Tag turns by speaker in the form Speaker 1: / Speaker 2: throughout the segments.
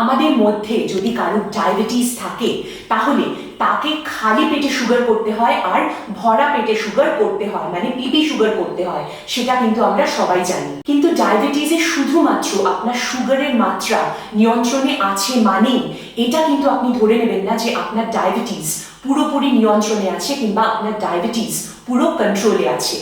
Speaker 1: আমাদের মধ্যে যদি কারোর ডায়াবেটিস থাকে, তাহলে তাকে খালি পেটে সুগার করতে হয় আর ভরা পেটে সুগার করতে হয় মানে পিপি সুগার করতে হয়, সেটা কিন্তু আমরা সবাই জানি। কিন্তু ডায়াবেটিসে শুধুমাত্র আপনার সুগারের মাত্রা নিয়ন্ত্রণে আছে মানেই, এটা কিন্তু আপনি ধরে নেবেন না যে আপনার ডায়াবেটিস পুরোপুরি নিয়ন্ত্রণে আছে কিংবা আপনার ডায়াবেটিস পুরো কন্ট্রোলে আছে।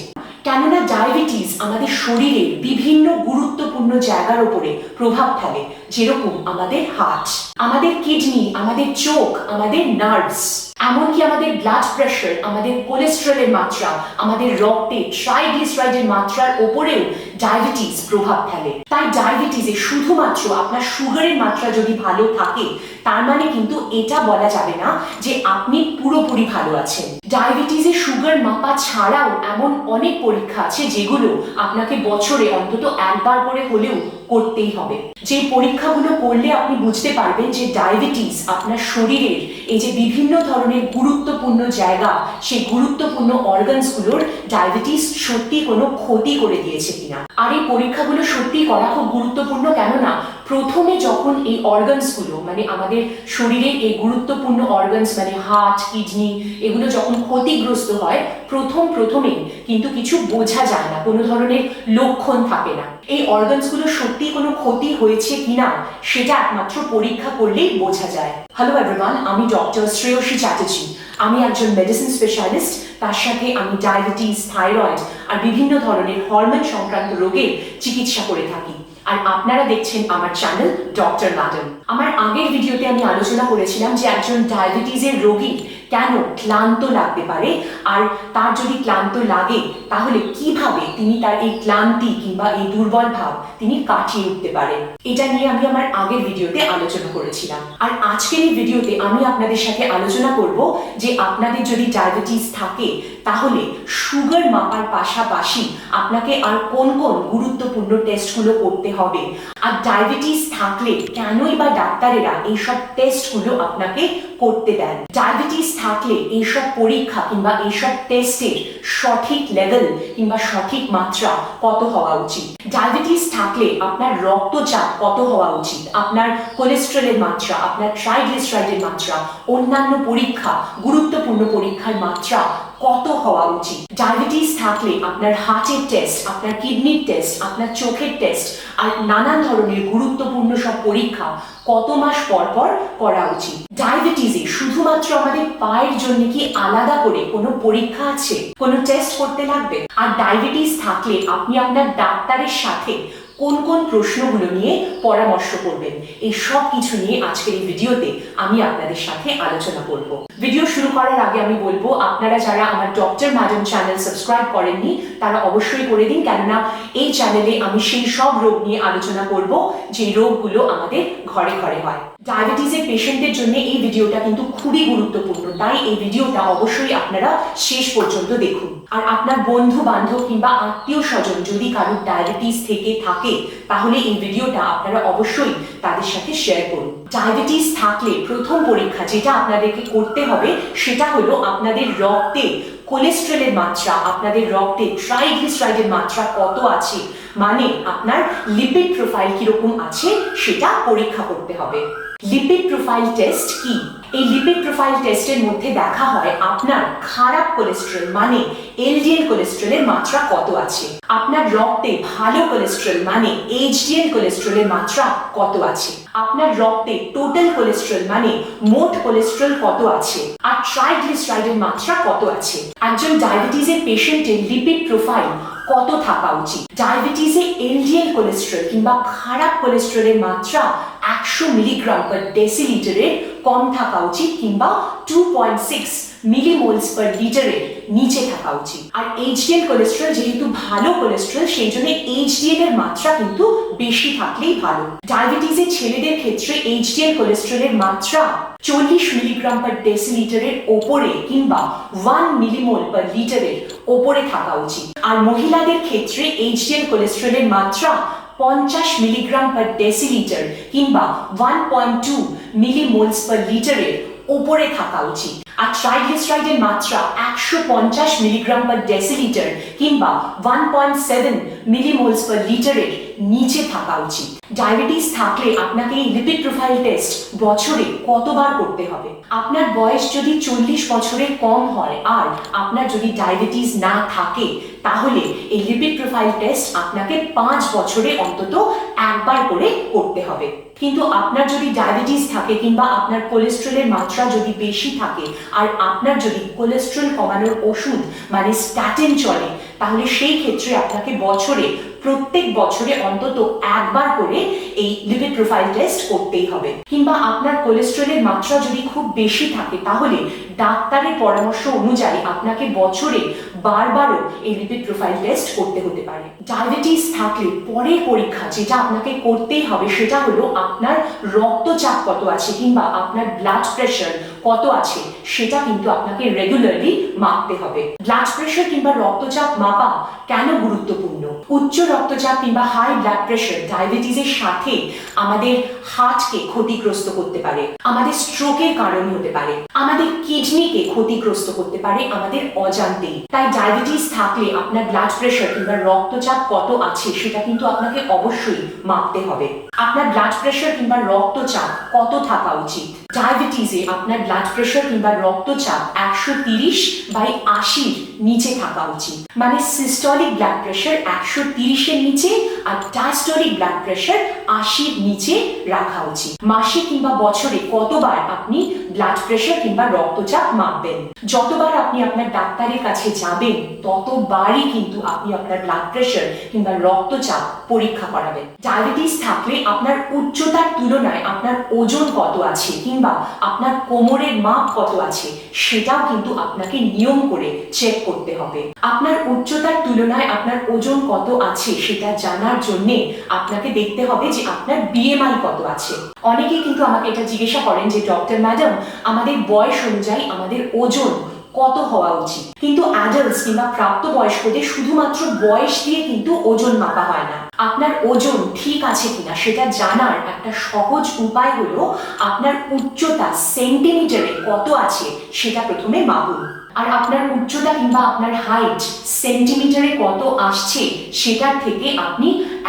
Speaker 1: কেননা ডায়াবেটিস আমাদের শরীরের বিভিন্ন গুরুত্বপূর্ণ জায়গার উপরে প্রভাব ফেলে, যেরকম আমাদের হার্ট, আমাদের কিডনি, আমাদের চোখ, আমাদের নার্ভস, এমনকি আমাদের ব্লাড প্রেশার আমাদের কোলেস্ট্রলের মাত্রা, আমাদের রক্তে ট্রাইগ্লিসারাইডের মাত্রার ওপরেও ডায়াবেটিস প্রভাব ফেলে। তাই ডায়াবেটিসে শুধুমাত্র আপনার সুগারের মাত্রা যদি ভালো থাকে, তার মানে কিন্তু এটা বলা যাবে না যে আপনি পুরোপুরি ভালো আছেন। ডায়াবেটিসে সুগার মাপা ছাড়াও এমন অনেক পরীক্ষা আছে যেগুলো আপনাকে বছরে অন্তত একবার করে হলেও করতেই হবে। যে পরীক্ষাগুলো করলে আপনি বুঝতে পারবেন যে ডায়াবেটিস আপনার শরীরের এই যে বিভিন্ন ধরনের গুরুত্বপূর্ণ জায়গা, সেই গুরুত্বপূর্ণ অর্গানসগুলোর ডায়াবেটিস সত্যি কোনো ক্ষতি করে দিয়েছে কিনা। আর এই পরীক্ষাগুলো সত্যি করা খুব গুরুত্বপূর্ণ, কেননা প্রথমে যখন এই অর্গানসগুলো মানে আমাদের শরীরের এই গুরুত্বপূর্ণ অর্গানস মানে হার্ট কিডনি এগুলো যখন ক্ষতিগ্রস্ত হয়, প্রথম প্রথমে কিন্তু কিছু বোঝা যায় না, কোনো ধরনের লক্ষণ থাকে না। এই অর্গানসগুলো সত্যি কোনো ক্ষতি হয়েছে কিনা, সেটা একমাত্র পরীক্ষা করলেই বোঝা যায়। হ্যালো এভরিওয়ান আমি ডক্টর শ্রেয়সী চ্যাটার্জি। আমি একজন মেডিসিন স্পেশালিস্ট তার সাথে আমি ডায়াবেটিস থাইরয়েড আর বিভিন্ন ধরনের হরমোন সংক্রান্ত রোগের চিকিৎসা করে থাকি। আর আপনারা দেখছেন আমার চ্যানেল ডক্টর ম্যাডাম আমার আগের ভিডিওতে আমি আলোচনা করেছিলাম যে একজন ডায়াবেটিসের রোগী কেন ক্লান্ত লাগতে পারে? আর তার যদি ক্লান্ত লাগে, তাহলে কীভাবে তিনি তার এই ক্লান্তি কিংবা এই দুর্বল ভাব তিনি কাটিয়ে উঠতে পারেন? এটা নিয়ে আমি আমার আগের ভিডিওতে আলোচনা করেছিলাম। আর আজকের এই ভিডিওতে আমি আপনাদের সাথে আলোচনা করব যে আপনাদের যদি ডায়াবেটিস থাকে, তাহলে সুগার মাপার পাশাপাশি আপনাকে আর কোন কোন গুরুত্বপূর্ণ টেস্টগুলো করতে হবে? আর ডায়াবেটিস থাকলে কেনই বা ডাক্তারেরা এইসব টেস্টগুলো আপনাকে করতে দেন। ডায়াবেটিস থাকলে এইসব পরীক্ষা কিংবা এইসব টেস্টের সঠিক লেভেল কিংবা সঠিক মাত্রা কত হওয়া উচিত? ডায়াবেটিস থাকলে আপনার রক্তচাপ কত হওয়া উচিত? আপনার কোলেস্ট্রলের মাত্রা, আপনার ট্রাইগ্লিসারাইডের মাত্রা, অন্যান্য পরীক্ষা, গুরুত্বপূর্ণ পরীক্ষার মাত্রা কত হওয়া উচিত? ডায়াবেটিস থাকলে আপনার হার্টের টেস্ট আপনার কিডনির টেস্ট আপনার চোখের টেস্ট আর নানান ধরনের গুরুত্বপূর্ণ সব পরীক্ষা কত মাস পর পর করা উচিত? ডায়াবেটিসে শুধুমাত্র আমাদের পায়ের জন্য কি আলাদা করে কোনো পরীক্ষা আছে? কোনো টেস্ট করতে লাগবে? আর ডায়াবেটিস থাকলে আপনি আপনার ডাক্তারের সাথে কোন কোন প্রশ্নগুলো নিয়ে পরামর্শ করবেন, এই সব কিছু নিয়ে আজকের এই ভিডিওতে আমি আপনাদের সাথে আলোচনা করব। ভিডিও শুরু করার আগে আমি বলব, আপনারা যারা আমার ডক্টর ম্যাডাম চ্যানেল সাবস্ক্রাইব করেননি, তারা অবশ্যই করে দিন, কেননা এই চ্যানেলে আমি সেই সব রোগ নিয়ে আলোচনা করব, যে রোগগুলো আমাদের ঘরে ঘরে হয়। ডায়াবেটিসের পেশেন্টের জন্য এই ভিডিওটা কিন্তু খুবই গুরুত্বপূর্ণ। তাই এই ভিডিওটা অবশ্যই আপনারা শেষ পর্যন্ত দেখুন। আর আপনার বন্ধু, বান্ধব কিংবা আত্মীয় স্বজন যদি কারোর ডায়াবেটিস থেকে থাকে, তাহলে এই ভিডিওটা আপনারা অবশ্যই তাদের সাথে শেয়ার করুন। ডায়াবেটিস থাকলে প্রথম পরীক্ষা যেটা আপনাদেরকে করতে হবে, সেটা হলো আপনাদের রক্তে কোলেস্ট্রলের মাত্রা, আপনাদের রক্তে ট্রাইগ্লিসারাইডের মাত্রা কত আছে মানে আপনার লিপিড প্রোফাইল কীরকম আছে, সেটা পরীক্ষা করতে হবে। লিপিড প্রোফাইল টেস্ট কি? এই লিপিড প্রোফাইল টেস্টের মধ্যে দেখা হয় আপনার খারাপ কোলেস্ট্রল মানে এলডিএল কোলেস্ট্রলের মাত্রা কত আছে? আপনার রক্তে ভালো কোলেস্ট্রল মানে এইচডিএল কোলেস্ট্রলের মাত্রা কত আছে? আপনার রক্তে টোটাল কোলেস্ট্রল মানে মোট কোলেস্ট্রল কত আছে? আর ট্রাইগ্লিসারাইডের মাত্রা কত আছে? একজন ডায়াবেটিসের পেশেন্টের লিপিড প্রোফাইল কত থাকা উচিত? ডায়াবেটিসে এলডিএল কোলেস্ট্রল কিংবা খারাপ কোলেস্ট্রলের মাত্রা একশো মিলিগ্রাম পার ডেসিলিটারের কম থাকা উচিত কিংবা two point six millimoles per লিটারের নিচে থাকা উচিত। আর এইচডিএল কোলেস্ট্রল যেহেতু ভালো কোলেস্ট্রল সেই জন্য এইচডিএল এর মাত্রা কিন্তু বেশি থাকলেই ভালো। ডায়াবেটিসের ছেলেদের ক্ষেত্রে এইচডিএল কোলেস্ট্রলের মাত্রা চল্লিশ মিলিগ্রাম পার ডেসিলিটারের ওপরে কিংবা ওয়ান মিলিমোল পার লিটারের ওপরে থাকা উচিত। আর মহিলাদের ক্ষেত্রে এইচডিএল কোলেস্ট্রলের মাত্রা পঞ্চাশ মিলিগ্রাম পার ডেসিলিটার কিংবা one point two millimoles per লিটারের ওপরে থাকা উচিত। আর ট্রাইগ্লিসারাইডের মাত্রা একশো পঞ্চাশ মিলিগ্রাম পার ডেসিলিটার কিংবা one point seven millimoles per লিটারের নিচে থাকা উচিত। ডায়াবেটিস থাকলে আপনাকে এই লিপিড প্রোফাইল টেস্ট বছরে কতবার করতে হবে? আপনার বয়স যদি চল্লিশ বছরের কম হয় আর আপনার যদি ডায়াবেটিস না থাকে, তাহলে এই লিপিড প্রোফাইল টেস্ট আপনাকে পাঁচ বছরে অন্তত একবার করে করতে হবে। কিন্তু আপনার যদি ডায়াবেটিস থাকে কিংবা আপনার কোলেস্ট্রলের মাত্রা যদি বেশি থাকে আর আপনার যদি কোলেস্ট্রল কমানোর ওষুধ মানে স্ট্যাটিন চলে, তাহলে সেই ক্ষেত্রে আপনাকে বছরে প্রত্যেক বছরে অন্তত একবার করে এই লিপিড প্রোফাইল টেস্ট করতেই হবে। কিংবা আপনার কোলেস্ট্রলের মাত্রা যদি খুব বেশি থাকে, তাহলে ডাক্তারের পরামর্শ অনুযায়ী আপনাকে বছরে বারবারও এই লিপিড প্রোফাইল টেস্ট করতে হতে পারে। ডায়াবেটিস থাকলে পরের পরীক্ষা যেটা আপনাকে করতেই হবে সেটা হলো আপনার রক্তচাপ কত আছে কিংবা আপনার ব্লাড প্রেশার কত আছে সেটা কিন্তু আপনাকে রেগুলারলি মাপতে হবে। ব্লাড প্রেশার কিংবা রক্তচাপ মাপা কেন গুরুত্বপূর্ণ? উচ্চ রক্তচাপ কিংবা হাই ব্লাড প্রেশার ডায়াবেটিসের সাথে আমাদের হার্টকে ক্ষতিগ্রস্ত করতে পারে। আমাদের স্ট্রোকের কারণ হতে পারে। আমাদের কিডনিকে ক্ষতিগ্রস্ত করতে পারে আমাদের অজান্তেই। তাই ডায়াবেটিস থাকলে আপনার ব্লাড প্রেশার কিংবা রক্তচাপ কত আছে সেটা কিন্তু আপনাকে অবশ্যই মাপতে হবে। আপনার ব্লাড প্রেশার কিংবা রক্তচাপ কত থাকা উচিত? ডায়াবেটিসে আপনার ব্লাড প্রেশার কিংবা রক্তচাপ একশো তিরিশ বাই আশির নিচে থাকা উচিত। মানে সিস্টলিক ব্লাড প্রেশার একশো তিরিশের নিচে আর ডায়াস্টলিক ব্লাড প্রেশার আশির নিচে রাখা উচিত। মাসে কিংবা বছরে কতবার আপনি ব্লাড প্রেশার কিংবা রক্তচাপ মাপবেন? যতবার আপনি আপনার ডাক্তারের কাছে যাবেন, ততবারই কিন্তু আপনি আপনার ব্লাড প্রেশার কিংবা রক্তচাপ পরীক্ষা করাবেন। ডায়াবেটিস থাকলে আপনার উচ্চতার তুলনায় আপনার ওজন কত আছে কিংবা আপনার কোমরের মাপ কত আছে, সেটাও কিন্তু আপনাকে নিয়ম করে চেক করতে হবে। আপনার উচ্চতার তুলনায় আপনার ওজন কত আছে, সেটা জানার জন্য আপনাকে দেখতে হবে যে আপনার বিএমআই কত আছে। অনেকে কিন্তু আমাকে এটা জিজ্ঞাসা করেন যে ডক্টর ম্যাডাম আমাদের বয়স অনুযায়ী আমাদের ওজন কত হওয়া উচিত। কিন্তু অ্যাডাল্টস কিংবা প্রাপ্তবয়স্কদের শুধুমাত্র বয়স দিয়ে কিন্তু ওজন মাপা হয় না। আপনার ওজন ঠিক আছে কিনা সেটা জানার একটা সহজ উপায় হলো আপনার উচ্চতা সেন্টিমিটারে কত আছে সেটা প্রথমে মাপুন আর আপনার উচ্চতা কিংবা আপনার হাইট সেন্টিমিটারে কত আসছে সেটার থেকে আপনি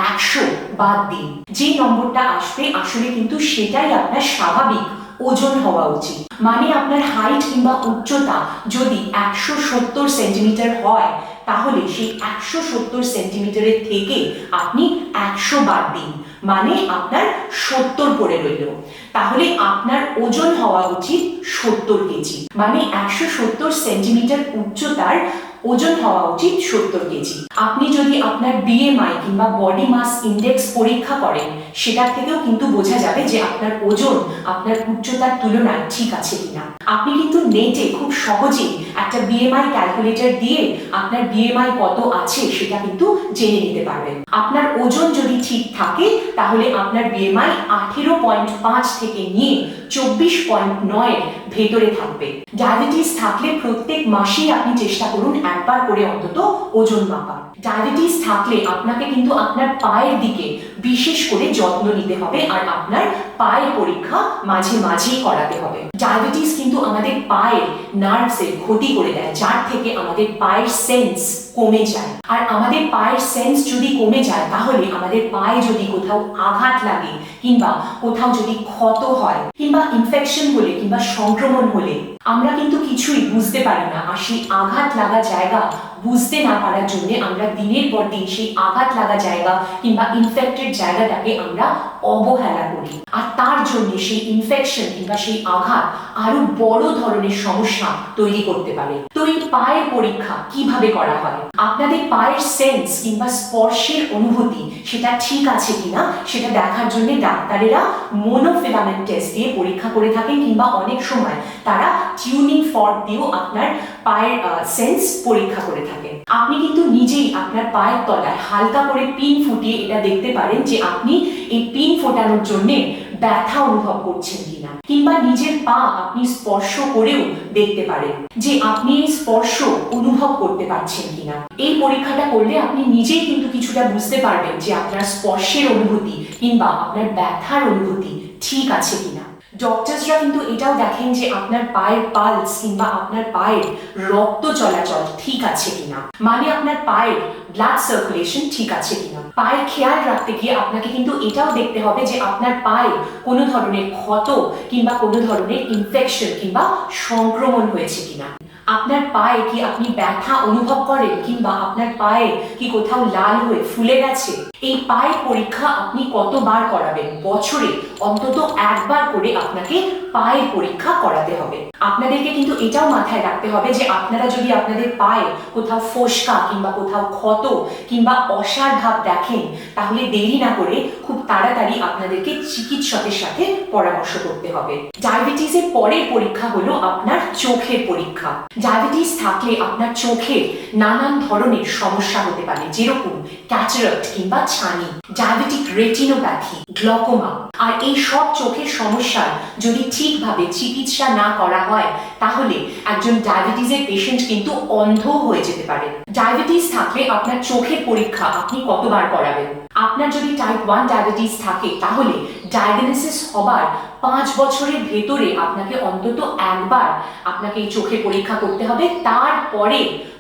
Speaker 1: একশো বাদ দিন। যে নম্বরটা আসবে, আসলে কিন্তু সেটাই আপনার স্বাভাবিক ওজন হওয়া উচিত। মানে আপনার হাইট কিংবা উচ্চতা যদি একশো সত্তর সেন্টিমিটার হয়, তাহলে সেই একশো সত্তর সেন্টিমিটারের থেকে আপনি একশো বাদ দিন। মানে আপনার সত্তর পড়ে রইল। তাহলে আপনার ওজন হওয়া উচিত সত্তর কেজি। মানে একশো সত্তর সেন্টিমিটার উচ্চতার ওজন হওয়া উচিত সত্তর কেজি। আপনি যদি আপনার বিএমআই কিংবা বডি মাস ইন্ডেক্স পরীক্ষা করেন, সেটার থেকেও কিন্তু বোঝা যাবে যে আপনার ওজন, আপনার উচ্চতার তুলনায় ঠিক আছে কিনা। আপনি কিন্তু নেটে খুব সহজেই একটা বিএমআই ক্যালকুলেটর দিয়ে আপনার বিএমআই কত আছে সেটা কিন্তু জেনে নিতে পারবেন। আপনার ওজন যদি ঠিক থাকে, তাহলে আপনার বিএমআই আঠেরো পয়েন্ট পাঁচ থেকে নিয়ে চব্বিশ পয়েন্ট নয়ের ভেতরে থাকবে। ডায়াবেটিস থাকলে প্রত্যেক মাসেই আপনি চেষ্টা করুন একবার করে অন্তত ওজন মাপা ডায়াবেটিস থাকলে আপনাকে কিন্তু আপনার পায়ের দিকে বিশেষ করে যত্ন নিতে হবে আর আপনার পায়ের পরীক্ষা মাঝে মাঝেই করাতে হবে। ডায়াবেটিস কিন্তু আমাদের পায়ের নার্ভসের ক্ষতি করে দেয়, যার থেকে আমাদের পায়ের সেন্স কমে যায়। আর আমাদের পায়ের সেন্স যদি কমে যায়, তাহলে আমাদের পায়ে যদি কোথাও আঘাত লাগে কিংবা কোথাও যদি ক্ষত হয়, কিংবা ইনফেকশন হলে কিংবা সংক্রমণ হলে আমরা কিন্তু কিছুই বুঝতে পারি না। আর সেই আঘাত লাগা জায়গা বুঝতে না পারার জন্য আমরা দিনের পর দিন সেই আঘাত লাগা জায়গা কিংবা ইনফেক্টেড জায়গাটাকে আমরা অবহেলা করি। আর তার জন্য সেই ইনফেকশন কিংবা সেই আঘাত আরও বড় ধরনের সমস্যা তৈরি করতে পারে। তো এই পায়ের পরীক্ষা কীভাবে করা হয়? আপনাদের পায়ের সেন্স কিংবা স্পর্শের অনুভূতি সেটা ঠিক আছে কিনা সেটা দেখার জন্য ডাক্তারেরা মোনোফিলামেন্ট টেস্ট দিয়ে পরীক্ষা করে থাকেন কিংবা অনেক সময় তারা টিউনিং ফর্ক দিয়েও আপনার পায়ের সেন্স পরীক্ষা করে থাকেন। আপনি কিন্তু নিজেই আপনার পায়ের তলায় হালকা করে পিন ফুটিয়ে এটা দেখতে পারেন যে আপনি এই পিন ফোটানোর জন্য ব্যথা অনুভব করছেন কিনা? কিংবা নিজের পা আপনি স্পর্শ করেও দেখতে পারেন যে আপনি এই স্পর্শ অনুভব করতে পারছেন কিনা? এই পরীক্ষাটা করলে আপনি নিজেই কিন্তু কিছুটা বুঝতে পারবেন যে আপনার স্পর্শের অনুভূতি কিংবা আপনার ব্যথার অনুভূতি ঠিক আছে কিনা। ডক্টরসরা কিন্তু এটাও দেখেন যে আপনার পায়ের পালস কিংবা আপনার পায়ের রক্ত চলাচল ঠিক আছে কিনা? মানে আপনার পায়ের ব্লাড সার্কুলেশন ঠিক আছে কিনা? পায়ের খেয়াল রাখতে গিয়ে আপনাকে কিন্তু এটাও দেখতে হবে যে আপনার পায়ে কোনো ধরনের ক্ষত কিংবা কোনো ধরনের ইনফেকশন কিংবা সংক্রমণ হয়েছে কিনা? আপনার পায়ে কি আপনি ব্যথা অনুভব করেন কিংবা আপনার পায়ে কি কোথাও লাল হয়ে ফুলে গেছে? এই পায়ের পরীক্ষা আপনি কতবার করাবেন? বছরে অন্তত একবার করে আপনাকে পায়ের পরীক্ষা করাতে হবে। আপনাদেরকে কিন্তু এটাও মাথায় রাখতে হবে যে আপনারা যদি আপনাদের পায়ে কোথাও ফোসকা কিংবা কোথাও ক্ষত কিংবা অসার ভাব দেখেন, তাহলে দেরি না করে খুব তাড়াতাড়ি আপনাদেরকে চিকিৎসকের সাথে পরামর্শ করতে হবে। ডায়াবেটিসের পরের পরীক্ষা হলো আপনার চোখের পরীক্ষা। ডায়াবেটিস থাকলে আপনার চোখের নানান ধরনের সমস্যা হতে পারে, যেরকম ক্যাটারাক্ট কিংবা ছানি ডায়াবেটিক রেটিনোপ্যাথি গ্লকোমা আর এই সব চোখের সমস্যার যদি ঠিকভাবে চিকিৎসা না করা হয়, তাহলে একজন ডায়াবেটিসের পেশেন্ট কিন্তু অন্ধ হয়ে যেতে পারে। ডায়াবেটিস থাকলে আপনার চোখের পরীক্ষা আপনি কতবার করাবেন? আপনার যদি টাইপ ওয়ান ডায়াবেটিস থাকে, তাহলে ডায়াগনোসিস হবার পাঁচ বছরের ভেতরে আপনাকে অন্তত একবার আপনাকে এই চোখের পরীক্ষা করতে হবে। তারপরে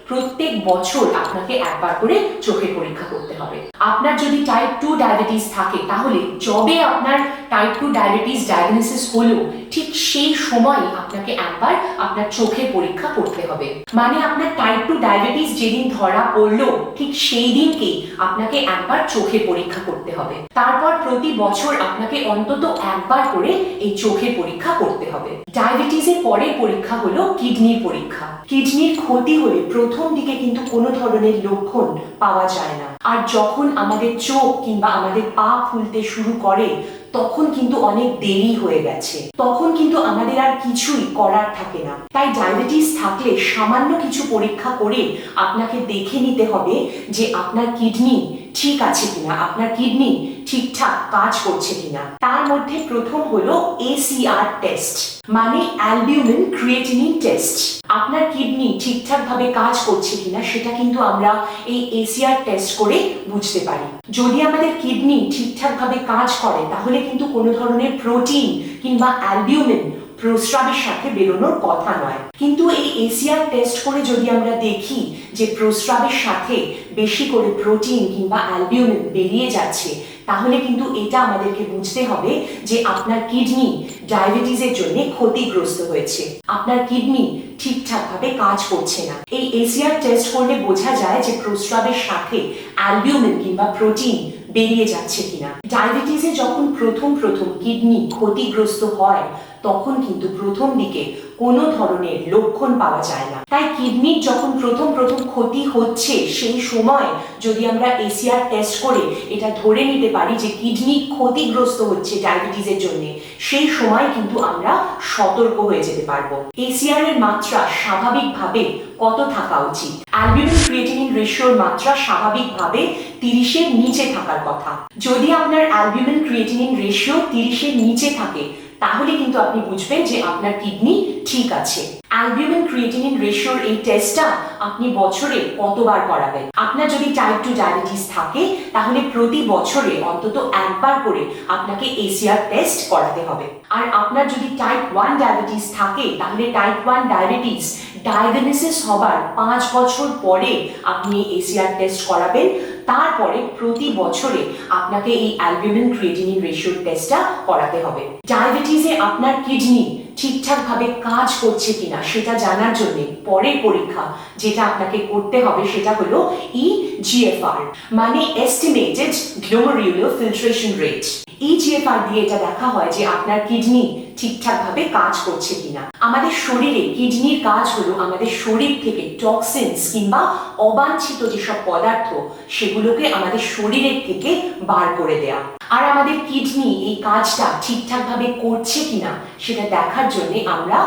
Speaker 1: প্রত্যেক বছর আপনাকে একবার করে চোখের পরীক্ষা করতে হবে। আপনার যদি টাইপ টু ডায়াবেটিস থাকে, তাহলে যবে আপনার টাইপ টু ডায়াবেটিস ডায়াগনোসিস হলো ঠিক সেই সময় আপনাকে একবার আপনার চোখের পরীক্ষা করতে হবে। মানে আপনার টাইপ টু ডায়াবেটিস যেদিন ধরা পড়ল, ঠিক সেই দিনকেই আপনাকে একবার চোখের পরীক্ষা করতে হবে। তারপর প্রতি বছর আপনাকে অন্তত একবার করে এই চোখের পরীক্ষা করতে হবে। ডায়াবেটিসের পরের পরীক্ষা হলো কিডনির পরীক্ষা। কিডনির ক্ষতি হলে প্রথম দিকে কিন্তু কোনো ধরনের লক্ষণ পাওয়া যায় না। আর যখন আমাদের চোখ কিংবা আমাদের পা ফুলতে শুরু করে, তখন কিন্তু অনেক দেরি হয়ে গেছে। তখন কিন্তু আমাদের আর কিছুই করার থাকে না। তাই ডায়াবেটিস থাকলে সামান্য কিছু পরীক্ষা করে আপনাকে দেখে নিতে হবে যে আপনার কিডনি ঠিক আছে কিনা? আপনার কিডনি ঠিকঠাক কাজ করছে কিনা? তার মধ্যে প্রথম হলো এসিআর টেস্ট মানে অ্যালবিউমিন ক্রিয়েটিনিন টেস্ট আপনার কিডনি ঠিকঠাক ভাবে কাজ করছে কিনা সেটা কিন্তু আমরা এই এসিআর টেস্ট করে বুঝতে পারি। যদি আমাদের কিডনি ঠিকঠাক ভাবে কাজ করে, তাহলে কিন্তু কোনো ধরনের প্রোটিন কিংবা অ্যালবিউমিন প্রস্রাবের সাথে বেরোনোর কথা নয়। কিন্তু এই এসিআর টেস্ট করে যদি আমরা দেখি যে প্রস্রাবের সাথে বেশি করে প্রোটিন কিংবা অ্যালবিউমিন বেরিয়ে যাচ্ছে, তাহলে কিন্তু এটা আমাদেরকে বুঝতে হবে যে আপনার কিডনি ডায়াবেটিসের জন্য ক্ষতিগ্রস্ত হয়েছে। আপনার কিডনি ঠিকঠাকভাবে কাজ করছে না। এই এসিআর টেস্ট করলে বোঝা যায় যে প্রস্রাবের সাথে অ্যালবিউমিন কিংবা প্রোটিন বেরিয়ে যাচ্ছে কিনা। ডায়াবেটিসে যখন প্রথম প্রথম কিডনি ক্ষতিগ্রস্ত হয়, তখন কিন্তু প্রথম দিকে কোনো ধরনের লক্ষণ পাওয়া যায় না। তাই কিডনির যখন প্রথম প্রথম ক্ষতি হচ্ছে, সেই সময় যদি আমরা এসিআর টেস্ট করে এটা ধরে নিতে পারি যে কিডনি ক্ষতিগ্রস্ত হচ্ছে ডায়াবেটিসের জন্য, সেই সময় কিন্তু আমরা সতর্ক হয়ে যেতে পারব। এসিআর এর মাত্রা স্বাভাবিকভাবে কত থাকা উচিত? অ্যালবিউমিন ক্রিয়েটিনিন রেশিওর মাত্রা স্বাভাবিকভাবে তিরিশের নিচে থাকার কথা। যদি আপনার অ্যালবিউমিন ক্রিয়েটিনিন রেশিও তিরিশের নিচে থাকে, তাহলে কিন্তু আপনি বুঝবেন যে আপনার কিডনি ঠিক আছে। অ্যালবিউমিন ক্রিয়েটিনিন রেশিওর এই টেস্টটা আপনি বছরে কতবার করাবেন? আপনার যদি টাইপ টু ডায়াবেটিস থাকে, তাহলে প্রতি বছরে অন্তত একবার করে আপনাকে এসিআর টেস্ট করাতে হবে। আর আপনার যদি টাইপ ওয়ান ডায়াবেটিস থাকে, তাহলে টাইপ ওয়ান ডায়াবেটিস ডায়াগনোসিস হবার পাঁচ বছর পরে আপনি এসিআর টেস্ট করাবেন। তারপরে প্রতি বছরে আপনাকে এই অ্যালবিউমিন ক্রিয়েটিনিন রেশিওর টেস্টটা করাতে হবে। ডায়াবেটিসে আপনার কিডনি ঠিকঠাকভাবে কাজ করছে কিনা সেটা জানার জন্য পরের পরীক্ষা যেটা আপনাকে করতে হবে সেটা হলো ই জিএফআর মানে estimated glomerular filtration rate eGFR দিয়ে এটা দেখা হয় যে আপনার কিডনি ঠিকঠাকভাবে কাজ করছে কিনা। আমাদের শরীরে কিডনির কাজ হলো আমাদের শরীর থেকে টক্সিনস কিংবা অবাঞ্ছিত যেসব পদার্থ, সেগুলোকে আমাদের শরীরের থেকে বার করে দেয়া। আর আমাদের কিডনি এই কাজটা ঠিকঠাকভাবে করছে কিনা, সেটা দেখার জন্য আমরা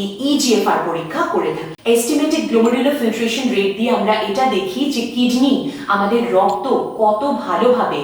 Speaker 1: এই ইজিএফআর পরীক্ষা করে থাকি। এস্টিমেটেড গ্লোমেরুলার ফিল্ট্রেশন রেট দিয়ে আমরা এটা দেখি যে কিডনি আমাদের রক্ত কত ভালোভাবে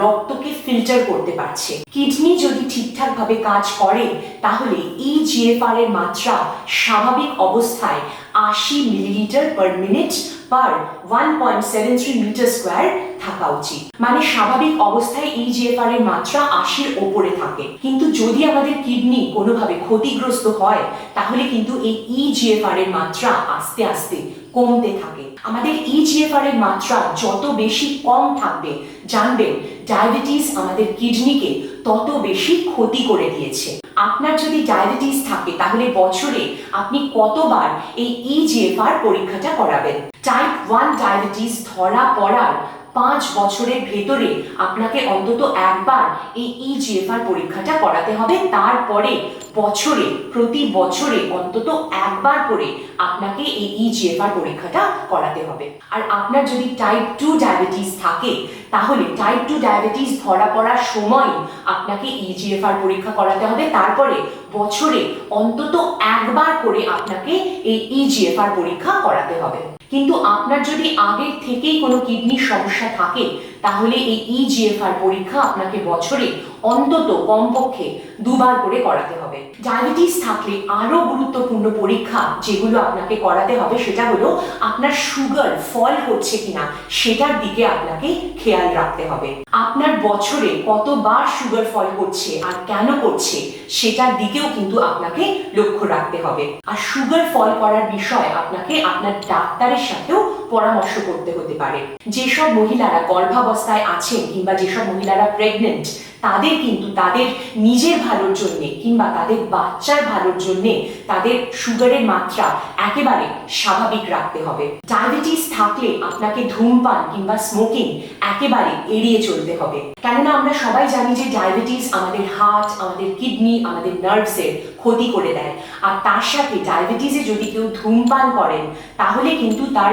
Speaker 1: রক্তকে ফিল্টার করতে পারছে। কিডনি যদি ঠিকঠাকভাবে কাজ করে, তাহলে ইজিএফআর এর মাত্রা স্বাভাবিক অবস্থায় আশি millilitre per minute per one point seven three metre square থাকা উচিত। মানে স্বাভাবিক অবস্থায় ইজিএফআর এর মাত্রা আশির ওপরে থাকে। কিন্তু যদি আমাদের কিডনি কোনোভাবে ক্ষতিগ্রস্ত হয়, তাহলে কিন্তু এই ইজিএফআর এর মাত্রা আস্তে আস্তে কমতে থাকে। আমাদের ইজিএফআর এর মাত্রা যত বেশি কম থাকবে, জানবেন ডায়াবেটিস আমাদের কিডনিকে তত বেশি ক্ষতি করে দিয়েছে। আপনার যদি ডায়াবেটিস থাকে, তাহলে বছরে আপনি কতবার এই ইজিএফআর পরীক্ষাটা করাবেন? টাইপ ওয়ান ডায়াবেটিস ধরা পড়ার পাঁচ বছরের ভেতরে আপনাকে অন্তত একবার এই ইজিএফআর পরীক্ষাটা করাতে হবে। তারপরে বছরে, প্রতি বছরে অন্তত একবার করে আপনাকে এই ইজিএফআর পরীক্ষাটা করাতে হবে। আর আপনার যদি টাইপ টু ডায়াবেটিস থাকে তাহলে টাইপ টু ডায়াবেটিস ধরা পড়ার সময় আপনাকে ইজিএফআর পরীক্ষা করাতে হবে। তারপরে বছরে অন্তত একবার করে আপনাকে এই ইজিএফআর পরীক্ষা করাতে হবে। কিন্তু আপনার যদি আগের থেকেই কোনো কিডনির সমস্যা থাকে তাহলে এই ইজিএফআর পরীক্ষা আপনাকে বছরে অন্তত কমপক্ষে দুবার করে করাতে হবে। ডায়াবেটিস থাকলে আরও গুরুত্বপূর্ণ পরীক্ষা যেগুলো আপনাকে করাতে হবে সেটা হলো আপনার সুগার ফল করছে কিনা সেটার দিকে আপনাকে খেয়াল রাখতে হবে। আপনার বছরে কতবার সুগার ফল করছে আর কেন করছে সেটার দিকেও কিন্তু আপনাকে লক্ষ্য রাখতে হবে। আর সুগার ফল করার বিষয় আপনাকে আপনার ডাক্তারের সাথেও পরামর্শ করতে হতে পারে। যেসব মহিলারা গর্ভাবস্থায় আছেন কিংবা যেসব মহিলারা প্রেগনেন্ট তাদের কিন্তু তাদের নিজের ভালোর জন্য কিংবা তাদের বাচ্চার ভালোর জন্য তাদের সুগারের মাত্রা একেবারে স্বাভাবিক রাখতে হবে। ডায়াবেটিস থাকলে আপনাকে ধূমপান কিংবা স্মোকিং একেবারে এড়িয়ে চলতে হবে। কেননা আমরা সবাই জানি যে ডায়াবেটিস আমাদের হার্ট আমাদের কিডনি আমাদের নার্ভসের ক্ষতি করে দেয়। আর তার সাথে ডায়াবেটিসে যদি কেউ ধূমপান করেন, তাহলে কিন্তু তার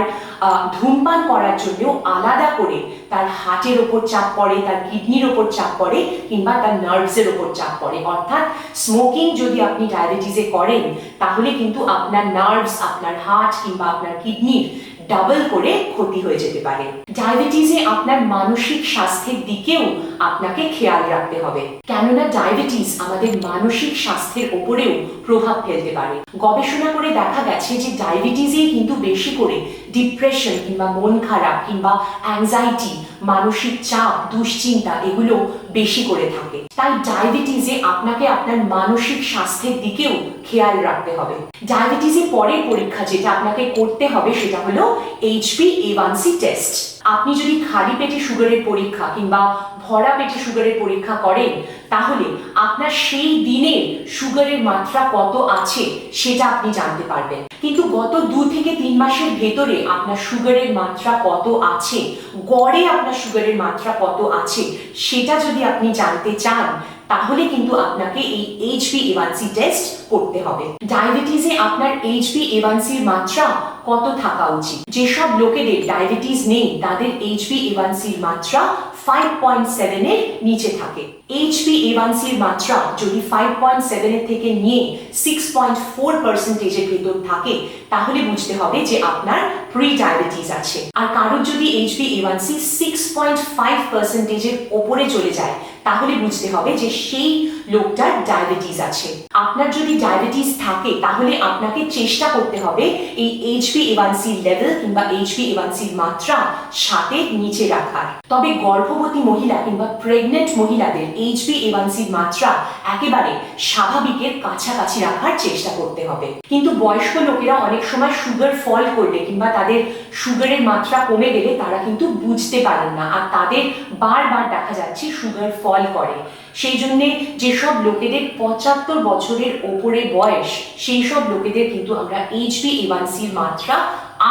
Speaker 1: ধূমপান করার জন্য আলাদা করে তার হার্টের ওপর চাপ পড়ে, তার কিডনির ওপর চাপ পড়ে কিংবা তার নার্ভসের ওপর চাপ পড়ে। অর্থাৎ স্মোকিং যদি আপনি ডায়াবেটিসে করেন, তাহলে কিন্তু আপনার নার্ভস, আপনার হার্ট কিংবা আপনার কিডনির ডাবল করে ক্ষতি হয়ে যেতে পারে। ডায়াবেটিসে আপনার মানসিক স্বাস্থ্যের দিকেও আপনাকে খেয়াল রাখতে হবে। কেননা ডায়াবেটিস আমাদের মানসিক স্বাস্থ্যের ওপরেও প্রভাব ফেলতে পারে। গবেষণা করে দেখা গেছে যে ডায়াবেটিসেই কিন্তু বেশি করে ডিপ্রেশন কিংবা মন খারাপ কিংবা অ্যাংজাইটি মানসিক চাপ, দুশ্চিন্তা এগুলো বেশি করে থাকে। তাই ডায়াবেটিসে আপনাকে আপনার মানসিক স্বাস্থ্যের দিকেও খেয়াল রাখতে হবে। ডায়াবেটিসের পরের পরীক্ষা যেটা আপনাকে করতে হবে সেটা হলো এইচপি এওয়ানসি টেস্ট আপনি যদি খালি পেটে সুগারের পরীক্ষা কিংবা ভরা পেটে সুগারের পরীক্ষা করেন, তাহলে আপনার সেই দিনের সুগারের মাত্রা কত আছে সেটা আপনি জানতে পারবেন। কিন্তু গত দু থেকে তিন মাসের ভেতরে আপনার সুগারের মাত্রা কত আছে, গড়ে আপনার সুগারের মাত্রা কত আছে সেটা যদি আপনি জানতে চান, তাহলে কিন্তু আপনাকে এই এইচবি এওয়ানসি টেস্ট করতে হবে। ডায়াবেটিসে আপনার এইচবি এওয়ানসির মাত্রা কত থাকা উচিত? যেসব লোকেদের ডায়াবেটিস নেই, তাদের এইচবি এওয়ানসির মাত্রা ফাইভ পয়েন্ট নিচে থাকে। এইচবি এওয়ানসির মাত্রা যদি থেকে নিয়ে সিক্স পয়েন্ট ফোর পার্সেন্টেজের থাকে, তাহলে বুঝতে হবে যে আপনার প্রি ডায়াবেটিস আছে। আর কারোর যদি এইচবি এওয়ানসি সিক্স পয়েন্ট ফাইভ পার্সেন্টেজের চলে যায়, তাহলে বুঝতে হবে যে সেই লোকটার ডায়াবেটিস আছে। আপনার যদি ডায়াবেটিস থাকে, তাহলে আপনাকে চেষ্টা করতে হবে এই এইচবি এওয়ানসি লেভেল কিংবা এইচবি এওয়ানসির মাত্রা সাতের নিচে রাখার। তবে গর্ভবতী মহিলা কিংবা প্রেগনেন্ট মহিলাদের এইচবি এওয়ানসির মাত্রা একেবারে স্বাভাবিকের কাছাকাছি রাখার চেষ্টা করতে হবে। কিন্তু বয়স্ক লোকেরা অনেক সময় সুগার ফল করলে কিংবা তাদের সুগারের মাত্রা কমে গেলে তারা কিন্তু বুঝতে পারেন না আর তাদের বারবার দেখা যাচ্ছে সুগার ফল করে। সেই জন্যে যেসব লোকেদের পঁচাত্তর বছরের ওপরে বয়স, সেই সব লোকেদের কিন্তু আমরা এইচবি এওয়ানসির মাত্রা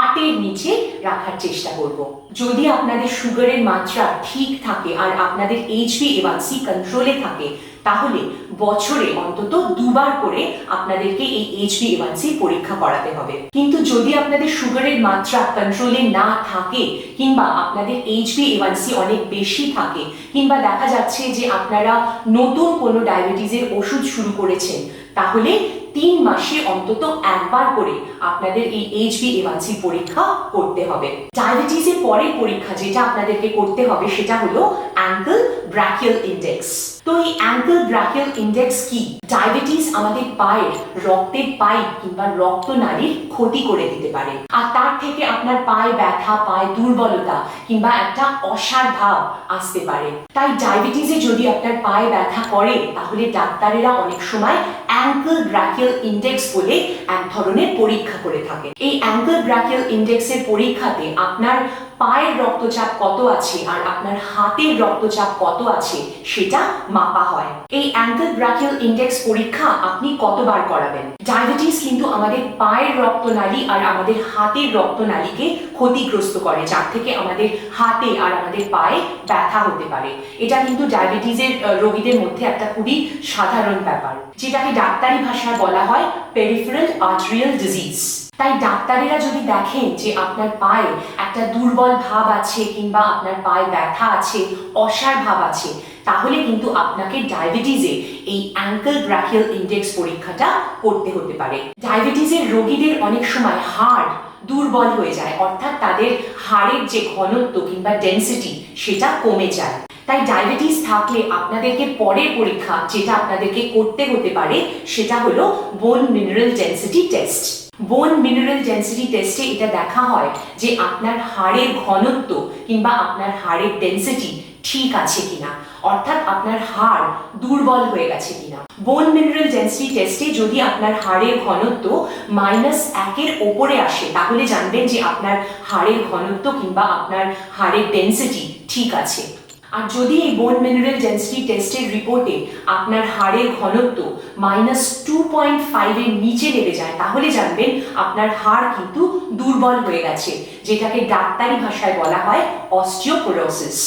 Speaker 1: আটের নিচে রাখার চেষ্টা করব। যদি আপনাদের সুগারের মাত্রা ঠিক থাকে আর আপনাদের এইচবি এওয়ানসি কন্ট্রোলে থাকে, তাহলে বছরে অন্তত দুবার করে আপনাদেরকে এই এইচবি এওয়ানসি পরীক্ষা করাতে হবে। কিন্তু যদি আপনাদের সুগারের মাত্রা কন্ট্রোলে না থাকে কিংবা আপনাদের এইচবি এওয়ানসি অনেক বেশি থাকে, কিংবা দেখা যাচ্ছে যে আপনারা নতুন কোনো ডায়াবেটিসের ওষুধ শুরু করেছেন, তাহলে তিন মাসে অন্তত একবার করে আপনাদের এই এইচবি এওয়ানসি পরীক্ষা করতে হবে। ডায়াবেটিসের পরের পরীক্ষা যেটা আপনাদেরকে করতে হবে সেটা হলো অ্যাঙ্কেল ব্র্যাকিয়াল ইন্ডেক্স তো এই অ্যাঙ্কেল ব্র্যাকিয়াল ইন্ডেক্স কি? ডায়াবেটিস আমাদের পায়ের, রক্তের পাইপ কিংবা রক্তনালীর ক্ষতি করে দিতে পারে। আর তার থেকে আপনার পায়ে ব্যথা, পায়ে দুর্বলতা কিংবা একটা অসার ভাব আসতে পারে। তাই ডায়াবেটিসে যদি আপনার পায়ে ব্যথা করে, তাহলে ডাক্তারেরা অনেক সময় অ্যাঙ্কেল ব্র্যাকিয়াল ইন্ডেক্স বলে এক ধরনের পরীক্ষা করে থাকে এই অ্যাঙ্কেল ব্র্যাকিয়াল ইন্ডেক্সের পরীক্ষাতে আপনার পায়ের রক্তচাপ কত আছে আর আপনার হাতের রক্তচাপ কত আছে সেটা মাপা হয়। এই অ্যাঙ্কেল ইন্ডেক্স পরীক্ষা আপনি কতবার করাবেন? ডায়াবেটিস কিন্তু আমাদের পায়ের রক্তনালী আর আমাদের হাতের রক্তনালীকে ক্ষতিগ্রস্ত করে, যার থেকে আমাদের হাতে আর আমাদের পায়ে ব্যথা হতে পারে। এটা কিন্তু ডায়াবেটিসের রোগীদের মধ্যে একটা খুবই সাধারণ ব্যাপার, যেটাকে ডাক্তারি ভাষায় বলা হয় পেরিফেরাল আর্টেরিয়াল ডিজিজ তাই ডাক্তারেরা যদি দেখেন যে আপনার পায়ে একটা দুর্বল ভাব আছে কিংবা আপনার পায়ে ব্যথা আছে, অসার ভাব আছে, তাহলে কিন্তু আপনাকে ডায়াবেটিসে এই অ্যাঙ্কেল ব্র্যাকিয়াল ইন্ডেক্স পরীক্ষাটা করতে হতে পারে। ডায়াবেটিসের রোগীদের অনেক সময় হাড় দুর্বল হয়ে যায়, অর্থাৎ তাদের হাড়ের যে ঘনত্ব কিংবা ডেন্সিটি সেটা কমে যায়। তাই ডায়াবেটিস থাকলে আপনাদেরকে পরের পরীক্ষা যেটা আপনাদেরকে করতে হতে পারে, সেটা হলো bone mineral density test bone mineral density টেস্টে এটা দেখা হয় যে আপনার হাড়ের ঘনত্ব কিংবা আপনার হাড়ের ডেন্সিটি ঠিক আছে কিনা। অর্থাৎ আপনার হাড় দুর্বল হয়ে গেছে কিনা। বোন মিনারেল ডেন্সিটি টেস্টে যদি আপনার হাড়ের ঘনত্ব মাইনাস একের ওপরে আসে, তাহলে জানবেন যে আপনার হাড়ের ঘনত্ব কিংবা আপনার হাড়ের ডেন্সিটি ঠিক আছে। আর যদি এই বোন মিনারেল ডেন্সিটি টেস্টের রিপোর্টে আপনার হাড়ের ঘনত্ব মাইনাস টু পয়েন্ট ফাইভের নিচে নেমে যায়, তাহলে জানবেন আপনার হাড় কিন্তু দুর্বল হয়ে গেছে, যেটাকে ডাক্তারি ভাষায় বলা হয় অস্টিওপোরোসিস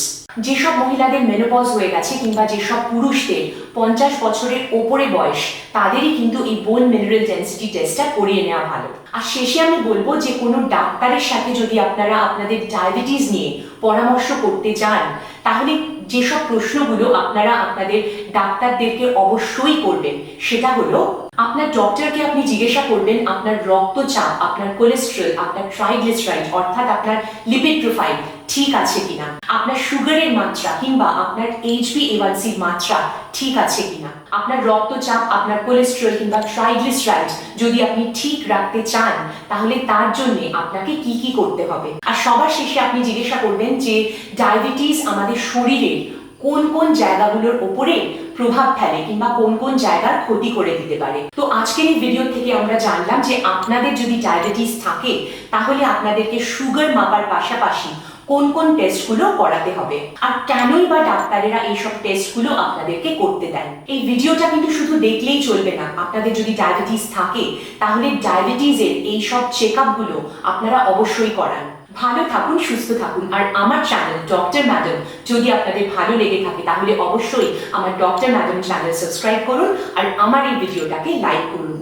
Speaker 1: যেসব মহিলাদের মেনোপজ হয়ে গেছে কিংবা যেসব পুরুষদের পঞ্চাশ বছরের ওপরে বয়স, তাদেরই কিন্তু এই বোন মিনারেল ডেন্সিটি টেস্টটা করিয়ে নেওয়া ভালো। আর শেষে আমি বলব যে কোনো ডাক্তারের সাথে যদি আপনারা আপনাদের ডায়াবেটিস নিয়ে পরামর্শ করতে চান তাহলে যেসব প্রশ্নগুলো আপনারা আপনাদের ডাক্তারদেরকে অবশ্যই করবেন, সেটা হলো আপনার ডক্টরকে আপনি জিজ্ঞাসা করবেন আপনার রক্তচাপ, আপনার কোলেস্ট্রল আপনার ট্রাইগ্লিসারাইড অর্থাৎ আপনার লিপিড প্রোফাইল ঠিক আছে কিনা? আপনার সুগারের মাত্রা কিংবা আপনার এইচবি এওয়ানসির মাত্রা ঠিক আছে কিনা? আপনার রক্তচাপ, আপনার কোলেস্ট্রল কিংবা ট্রাইগ্লিসারাইড যদি আপনি ঠিক রাখতে চান, তাহলে তার জন্য আপনাকে কি কি করতে হবে? আর সবার শেষে আপনি জিজ্ঞাসা করবেন যে ডায়াবেটিস আমাদের শরীরের কোন কোন জায়গাগুলোর ওপরে প্রভাব ফেলে কিংবা কোন কোন জায়গার ক্ষতি করে দিতে পারে? তো আজকের এই ভিডিও থেকে আমরা জানলাম যে আপনাদের যদি ডায়াবেটিস থাকে, তাহলে আপনাদেরকে সুগার মাপার পাশাপাশি কোন কোন টেস্টগুলো করাতে হবে। আর কেনই বা ডাক্তারেরা এইসব টেস্টগুলো আপনাদেরকে করতে দেন। এই ভিডিওটা কিন্তু শুধু দেখলেই চলবে না। আপনাদের যদি ডায়াবেটিস থাকে, তাহলে ডায়াবেটিসের এইসব চেক আপগুলো আপনারা অবশ্যই করান। ভালো থাকুন, সুস্থ থাকুন। আর আমার চ্যানেল ডক্টর ম্যাডাম যদি আপনাদের ভালো লেগে থাকে, তাহলে অবশ্যই আমার ডক্টর ম্যাডাম চ্যানেল সাবস্ক্রাইব করুন। আর আমার এই ভিডিওটাকে লাইক করুন।